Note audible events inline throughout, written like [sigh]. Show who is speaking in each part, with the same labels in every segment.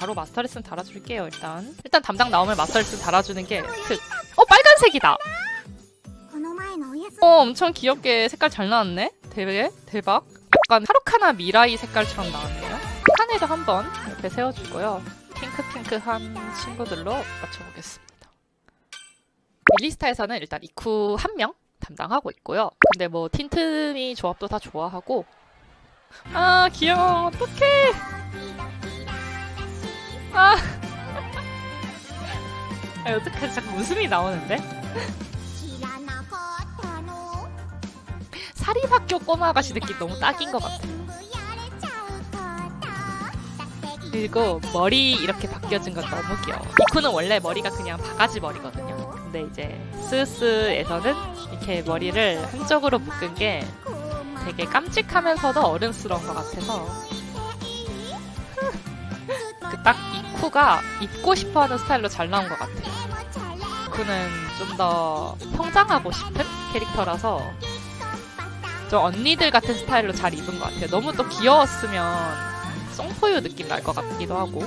Speaker 1: 바로 마스터 레슨 달아줄게요 일단. 일단 담당 나오면 마스터 레슨 달아주는 게그어 빨간색이다. 어 엄청 귀엽게 색깔 잘 나왔네? 대박 대박? 약간 하루카나 미라이 색깔처럼 나왔네요. 칸에도 한번 옆에 세워주고요. 핑크핑크한 친구들로 맞춰보겠습니다. 밀리스타에서는 일단 이쿠 한 명 담당하고 있고요. 근데 뭐 틴트미 조합도 다 좋아하고. 아 귀여워. 어떡해. 아. [laughs] 아... 어떡하지? 자꾸 웃음이 나오는데? [laughs] 사립학교 꼬마 아가씨 느낌 너무 딱인 것 같아. 그리고 머리 이렇게 바뀌어진 건 너무 귀여워. 이쿠는 원래 머리가 그냥 바가지 머리거든요. 근데 이제 스스에서는 이렇게 머리를 한쪽으로 묶은 게 되게 깜찍하면서도 어른스러운 것 같아서 딱 이쿠가 입고 싶어하는 스타일로 잘 나온 것 같아요. 이쿠는 좀 더 성장하고 싶은 캐릭터라서 좀 언니들 같은 스타일로 잘 입은 것 같아요. 너무 또 귀여웠으면 송포유 느낌 날 것 같기도 하고.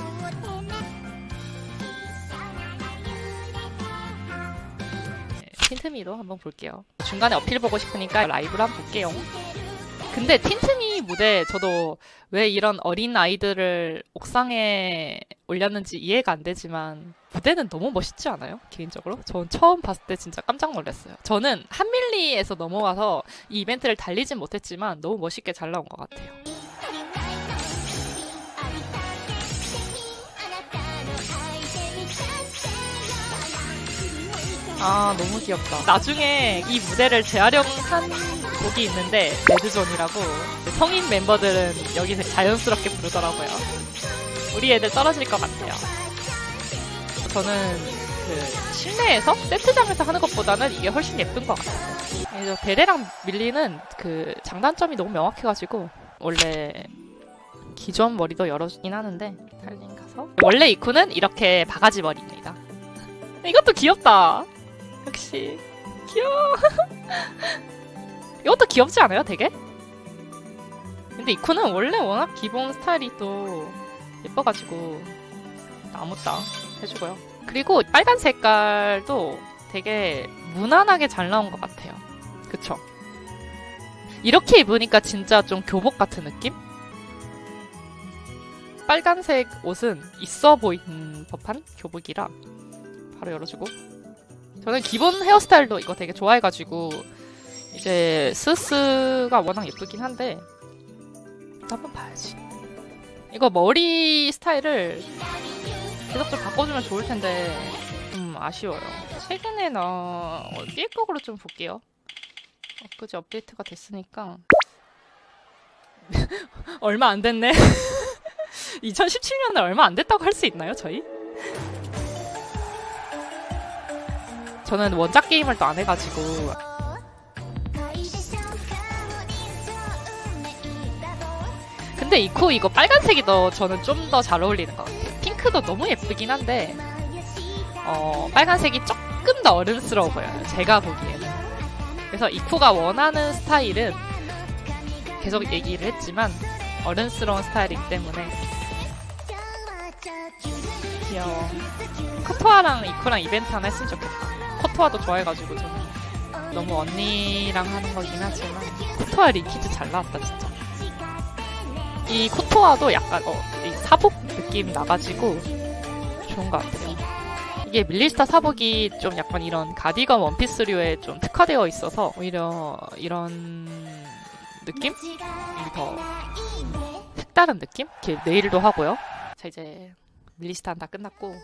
Speaker 1: 네, 틴트미도 한번 볼게요. 중간에 어필 보고 싶으니까 라이브로 한번 볼게요. 근데 틴트미 무대 저도 왜 이런 어린 아이들을 옥상에 올렸는지 이해가 안 되지만 무대는 너무 멋있지 않아요? 개인적으로? 전 처음 봤을 때 진짜 깜짝 놀랐어요. 저는 한밀리에서 넘어와서 이 이벤트를 달리진 못했지만 너무 멋있게 잘 나온 것 같아요. 아 너무 귀엽다. 나중에 이 무대를 재활용한 곡이 있는데 레드존이라고 성인 멤버들은 여기서 자연스럽게 부르더라고요. 우리 애들 떨어질 것 같아요. 저는 그 실내에서 세트장에서 하는 것보다는 이게 훨씬 예쁜 것 같아요. 베레랑 밀리는 그 장단점이 너무 명확해가지고 원래 기존 머리도 열어주긴 하는데 달린 가서 원래 이쿠는 이렇게 바가지 머리입니다. [laughs] 이것도 귀엽다. 역시 귀여워. [laughs] 이것도 귀엽지 않아요, 되게? 근데 이쿠는 원래 워낙 기본 스타일이 또 예뻐가지고 아무따 해주고요. 그리고 빨간 색깔도 되게 무난하게 잘 나온 것 같아요. 그쵸? 이렇게 입으니까 진짜 좀 교복 같은 느낌? 빨간색 옷은 있어 보이는 법한 교복이라 바로 열어주고 저는 기본 헤어스타일도 이거 되게 좋아해가지고 이제 스스가 워낙 예쁘긴 한데 한번 봐야지. 이거 머리 스타일을 계속 좀 바꿔주면 좋을 텐데 좀 아쉬워요. 최근에 나 어디에 거로 좀 볼게요. 엊그제 업데이트가 됐으니까. [laughs] 얼마 안 됐네. [laughs] 2017년에 얼마 안 됐다고 할 수 있나요 저희? 저는 원작 게임을 또 안 해가지고 근데 이 코 이거 빨간색이 더 저는 좀 더 잘 어울리는 것 같아요. 핑크도 너무 예쁘긴 한데 어, 빨간색이 조금 더 어른스러워 보여요. 제가 보기에는. 그래서 이 코가 원하는 스타일은 계속 얘기를 했지만 어른스러운 스타일이기 때문에 귀여워. 코토아랑 이코랑 이벤트 하나 했으면 좋겠다. 코토아도 좋아해가지고 저는 너무 언니랑 하는 거긴 하지만 코토아 리키즈 잘 나왔다 진짜. 이 코토아도 약간 어, 이 사복 느낌 나가지고 좋은 것 같아요. 이게 밀리스타 사복이 좀 약간 이런 가디건 원피스류에 좀 특화되어 있어서 오히려 이런 느낌이 더 색다른 느낌? 이렇게 네일도 하고요. 자 이제 밀리스타는 다 끝났고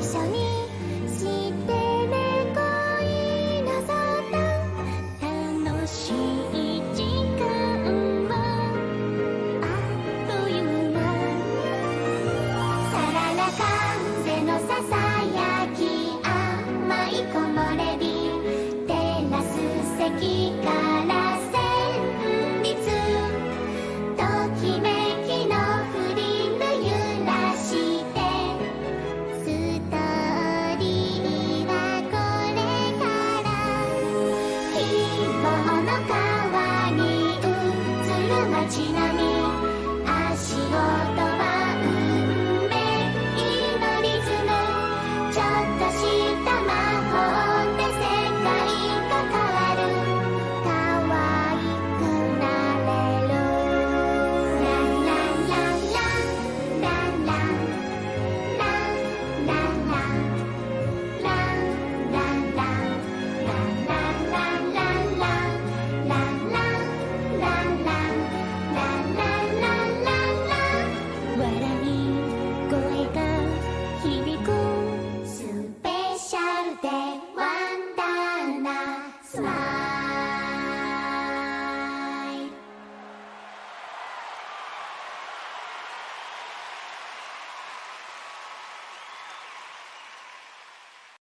Speaker 1: 想你。